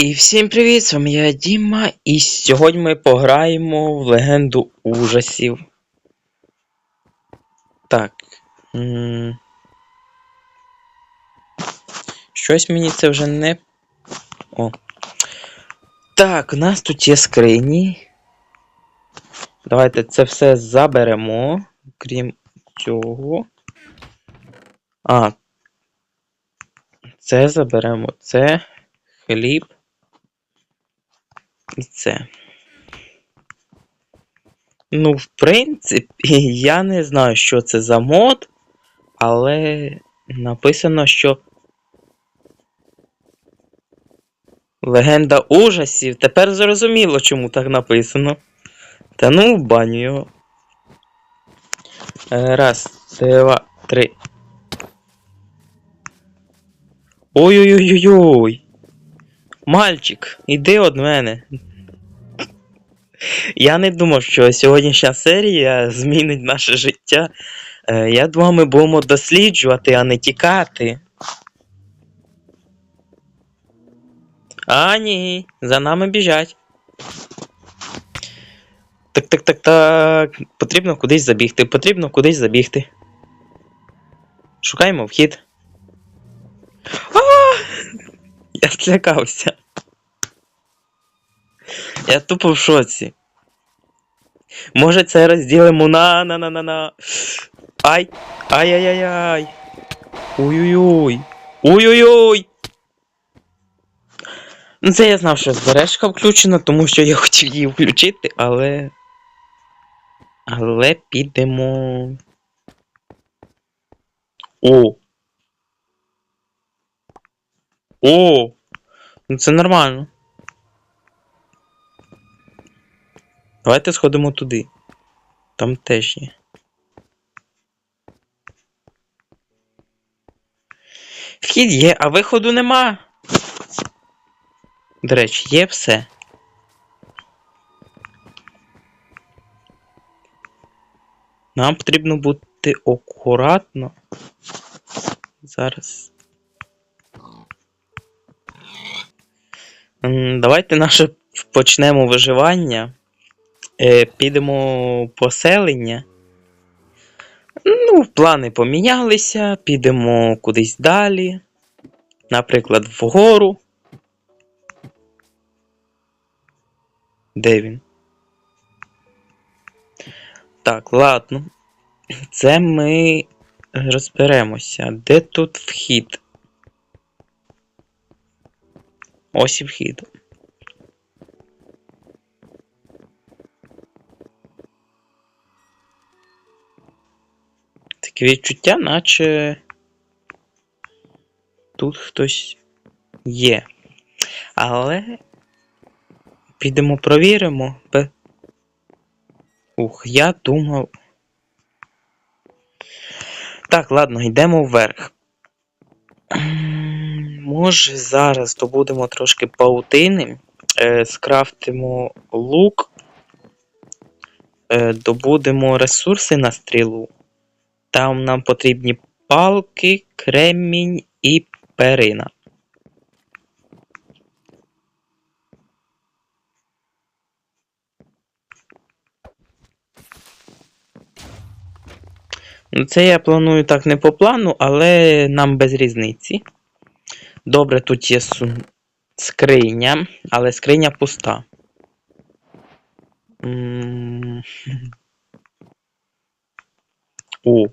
І всім привіт! З вами я Діма, і сьогодні ми пограємо в легенду ужасів. Так. Щось мені це вже не. О. Так, у нас тут є скрині. Давайте це все заберемо. Крім цього. А. Це заберемо. Це хліб. Це. Ну, в принципі, я не знаю, що це за мод, але написано, що. Легенда ужасів. Тепер зрозуміло, чому так написано. Та ну, баню його. Е, Раз, два, три. Ой-ой-ой-ой-ой. Мальчик, іди від мене. Я не думав, що сьогоднішня серія змінить наше життя. Е, Я думав, ми будемо досліджувати, а не тікати. А, ні, за нами біжать. Так, так, так, так. Потрібно кудись забігти, потрібно кудись забігти. Шукаємо вхід. А! Я злякався. Я тупо в шоці. Може це розділимо на на на на на. Ай! Ай-яй-яй-яй! Ой-ой-ой! Ой-ой-ой! Ну це я знав, що збережка включена, тому що я хотів її включити, але. Але підемо. О! О! Ну це нормально. Давайте сходимо туди. Там теж є. Вхід є, а виходу нема. До речі, є все. Нам потрібно бути акуратно. Зараз. Давайте наше почнемо виживання. Е, підемо в поселення. Ну, плани помінялися, підемо кудись далі. Наприклад, вгору. Де він? Так, ладно. Це ми розберемося. Де тут вхід? Ось і вхід. Таке відчуття, наче тут хтось є. Але підемо провіримо. Ух, я думав. Так, ладно, йдемо вверх. Може, зараз добудемо трошки паутини, е, скрафтимо лук, е, добудемо ресурси на стрілу. Там нам потрібні палки, кремінь і перина. Ну, це я планую так не по плану, але нам без різниці. Добре, тут є скриня, але скриня пуста. О.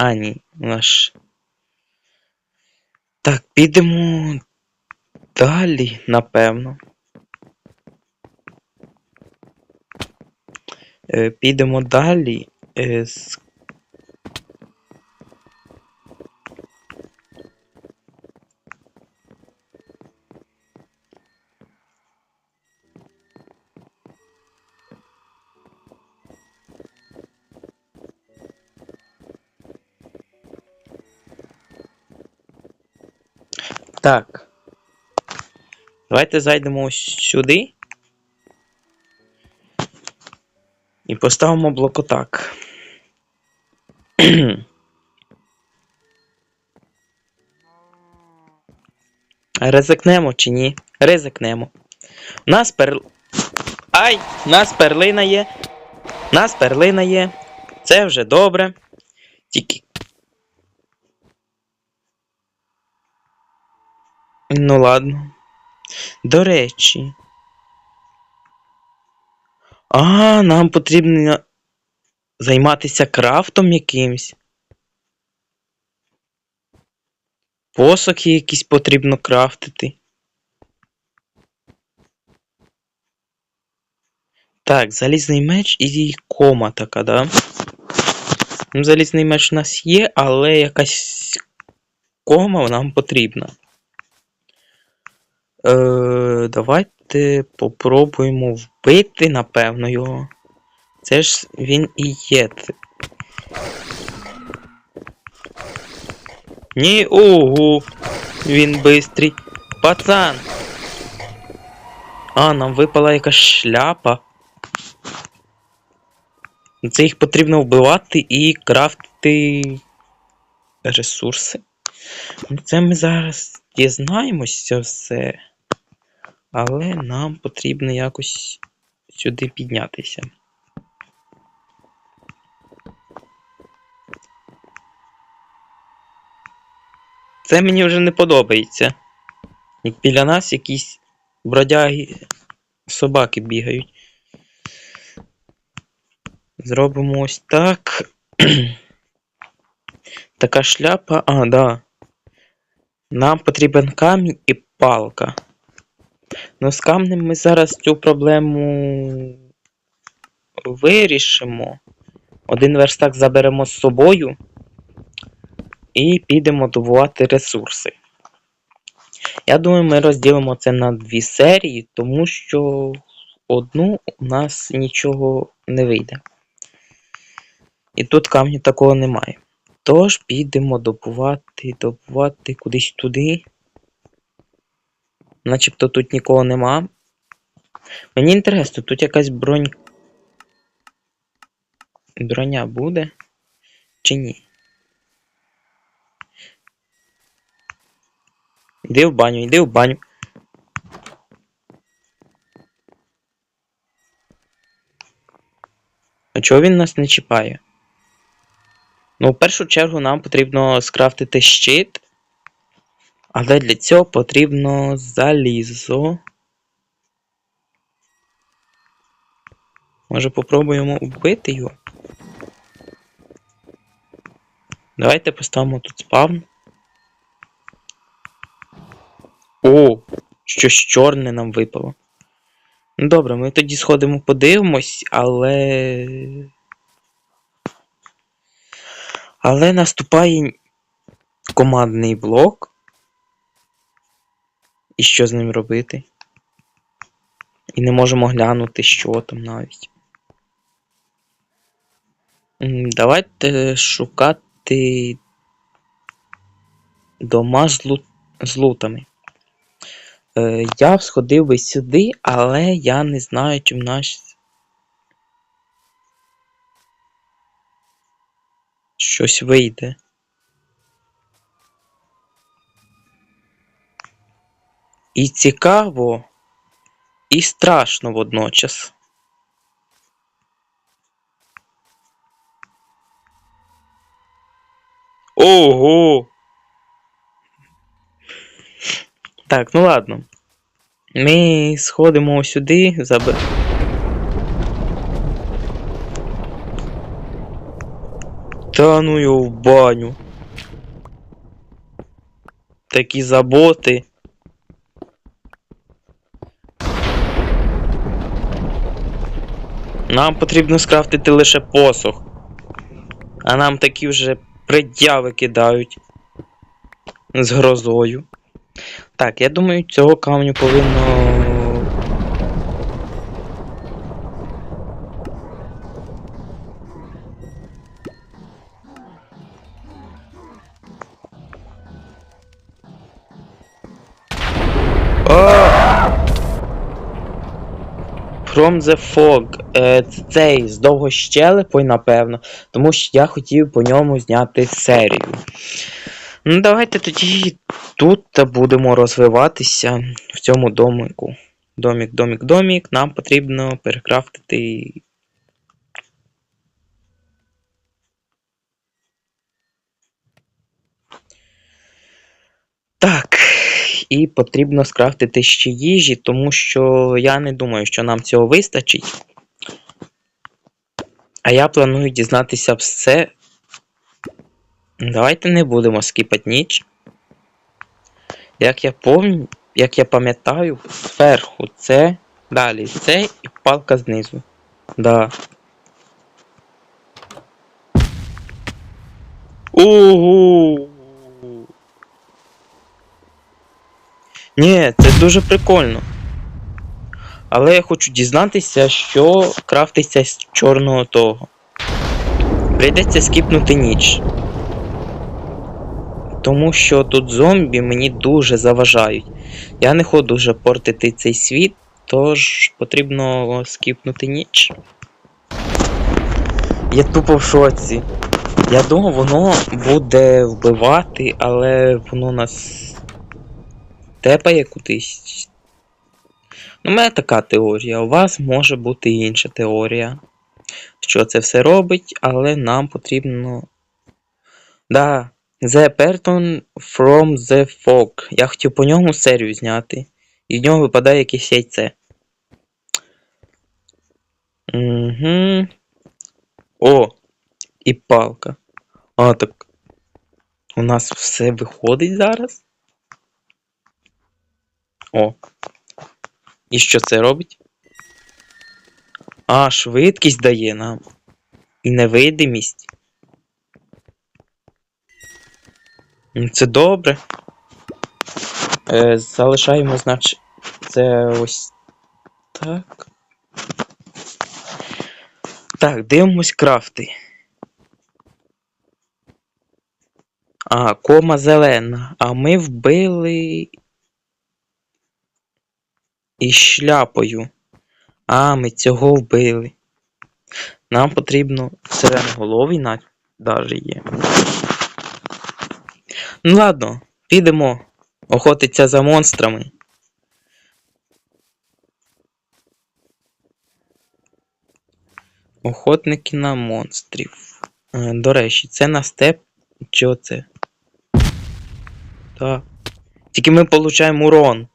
А, ні, наш. Так, підемо далі, напевно. Е, підемо далі. Е, з Так. Давайте зайдемо сюди. І поставимо блокотак. Ризикнемо чи ні? Ризикнемо. У нас пер... Ай! У нас перлина є. У нас перлина є. Це вже добре. Тільки. Ну ладно. До речі. А, нам потрібно займатися крафтом якимсь. Посохи якісь потрібно крафтити. Так, залізний меч і кома така, да? Ну, залізний меч у нас є, але якась кома нам потрібна. Е, давайте попробуємо вбити, напевно, його. Це ж він і є. Ні, ого, він бистрий. Пацан. А, нам випала якась шляпа. Це їх потрібно вбивати і крафтити ресурси. Це ми зараз дізнаємося все. Але нам потрібно якось сюди піднятися. Це мені вже не подобається. Як біля нас якісь бродяги собаки бігають. Зробимо ось так. Така шляпа. А, да. Нам потрібен камінь і палка. Ну, з камнем ми зараз цю проблему вирішимо. Один верстак заберемо з собою і підемо добувати ресурси. Я думаю, ми розділимо це на дві серії, тому що одну у нас нічого не вийде. І тут камню такого немає. Тож підемо добувати, добувати кудись туди. Начебто тут нікого нема. Мені інтересно, тут якась бронь. Броня буде? Чи ні? Йди в баню, йди в баню. А чого він нас не чіпає? Ну, в першу чергу нам потрібно скрафтити щит. Але для цього потрібно залізо. Може попробуємо вбити його? Давайте поставимо тут спавн. О, щось чорне нам випало. Ну добре, ми тоді сходимо подивимось, але. Але наступає командний блок. І що з ним робити? І не можемо глянути, що там навіть. Давайте шукати дома з, лут... з лутами. Е, я сходив би сюди, але я не знаю, чи в нас щось вийде. І цікаво, і страшно водночас. Ого! Так, ну ладно. Ми сходимо сюди, забер... Та ну його в баню. Такі заботи. Нам потрібно скрафтити лише посох. А нам такі вже пред'яви кидають. З грозою. Так, я думаю, цього камню повинно. From the Fog. Е, цей з довгощелепою, напевно. Тому що я хотів по ньому зняти серію. Ну, давайте тоді тут будемо розвиватися в цьому домику. Домік, домік, домік. Нам потрібно перекрафтити. Так. І потрібно скрафтити ще їжі, тому що я не думаю, що нам цього вистачить. А я планую дізнатися все. Давайте не будемо скіпати ніч. Як я помню, як я пам'ятаю, зверху це, далі це і палка знизу. Да. Ого! Ні, це дуже прикольно. Але я хочу дізнатися, що крафтиться з чорного того. Прийдеться скіпнути ніч. Тому що тут зомбі мені дуже заважають. Я не хочу вже портити цей світ, тож потрібно скіпнути ніч. Я тупо в шоці. Я думав, воно буде вбивати, але воно нас тепає кудись. Ну, у мене така теорія. У вас може бути інша теорія. Що це все робить, але нам потрібно. Да, The Person from the Fog. Я хотів по ньому серію зняти. І в нього випадає якесь яйце. Угу. О! І палка. А, так. У нас все виходить зараз. О. І що це робить? А, швидкість дає нам. І невидимість. Це добре. Е, залишаємо, значить, це ось так. Так, дивимось крафти. А, кома зелена. А ми вбили. І шляпою. А, ми цього вбили. Нам потрібно сиреноголовий навіть є. Ну ладно, підемо охотиться за монстрами. Охотники на монстрів. Е, До речі, це на степ. Чи оце? Так. Тільки ми получаємо урон.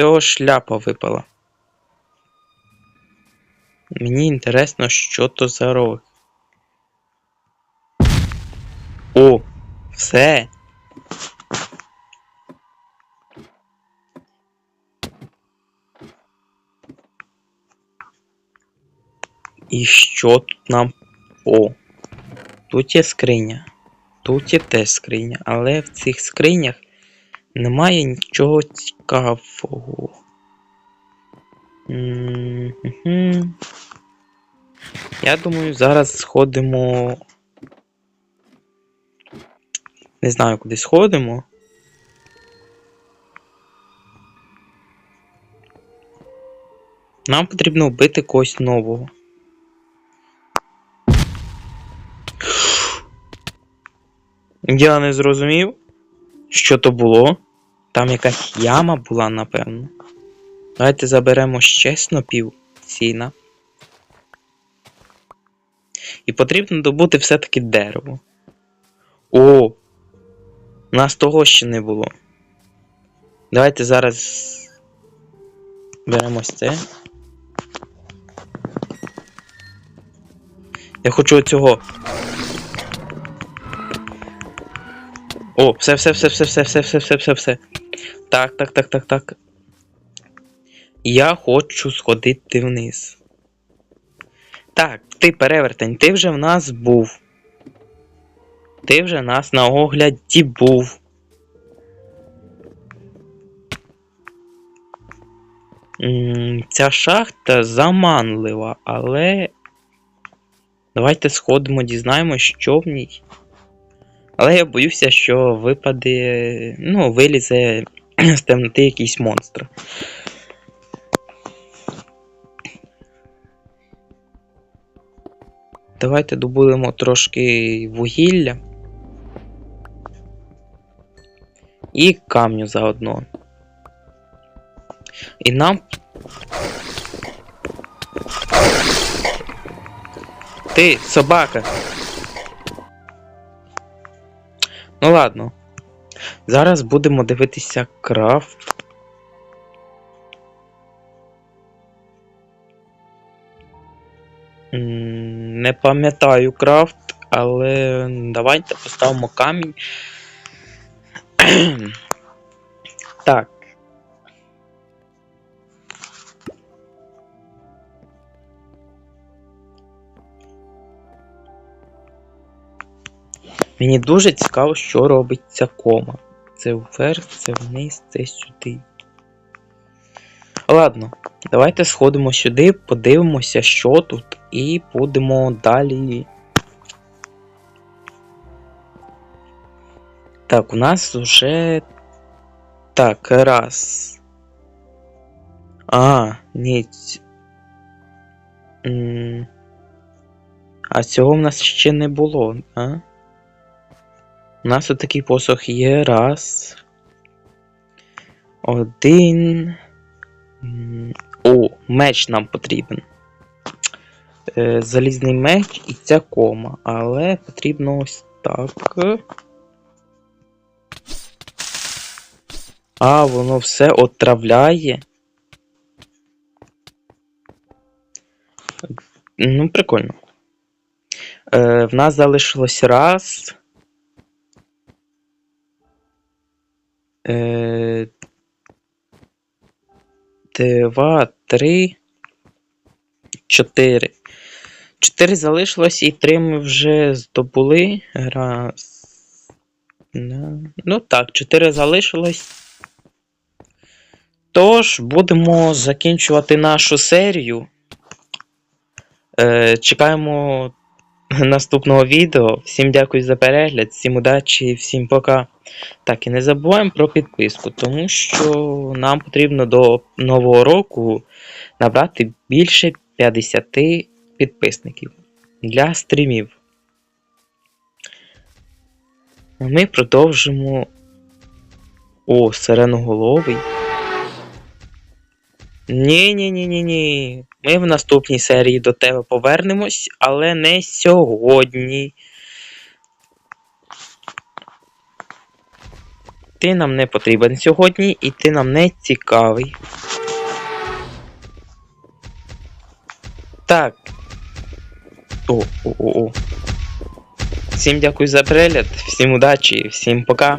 Цього шляпа випала. Мені інтересно, що то за рог. О, все. І що тут нам. О. Тут є скриня. Тут є теж скриня, але в цих скринях немає нічого цікавого. М-м-м. Я думаю, зараз сходимо. Не знаю, куди сходимо. Нам потрібно вбити когось нового. Я не зрозумів, що то було. Там якась яма була, напевно. Давайте заберемо ще снопів сіна. І потрібно добути все-таки дерево. О! У нас того ще не було. Давайте зараз беремо це. Я хочу цього. О, все, все, все, все, все, все, все, все, все, все. Так, так, так, так, так. Я хочу сходити вниз. Так, ти перевертень, ти вже в нас був. Ти вже в нас на огляді був. Ця шахта заманлива, але. Давайте сходимо, дізнаємось, що в ній. Але я боюся, що випаде. Ну, вилізе з темноти якийсь монстр. Давайте добудемо трошки вугілля. І камню заодно. І нам. Ти, собака. Ну ладно. Зараз будемо дивитися крафт. Не пам'ятаю крафт, але давайте поставимо камінь. так. Мені дуже цікаво, що робить ця кома. Це вверх, це вниз, це сюди. Ладно, давайте сходимо сюди, подивимося, що тут, і будемо далі. Так, у нас вже. Так, раз. А, ні. А цього в нас ще не було, а? У нас отакий посох є. Раз. Один. О, меч нам потрібен. Е, залізний меч і ця кома. Але потрібно ось так. А, воно все отравляє. Ну, прикольно. Е, в нас залишилось раз. Е, два, три, чотири. Чотири залишилось і три ми вже здобули. Раз. Ну так, чотири залишилось. Тож, будемо закінчувати нашу серію. Е, чекаємо наступного відео. Всім дякую за перегляд, всім удачі, всім пока. Так, і не забуваємо про підписку, тому що нам потрібно до нового року набрати більше 50 підписників для стрімів. Ми продовжимо. О, сиреноголовий. Ні, ні, ні, ні, ні. Ми в наступній серії до тебе повернемось, але не сьогодні. Ти нам не потрібен сьогодні, і ти нам не цікавий. Так. О, о, о, о. Всім дякую за перегляд, всім удачі, всім пока.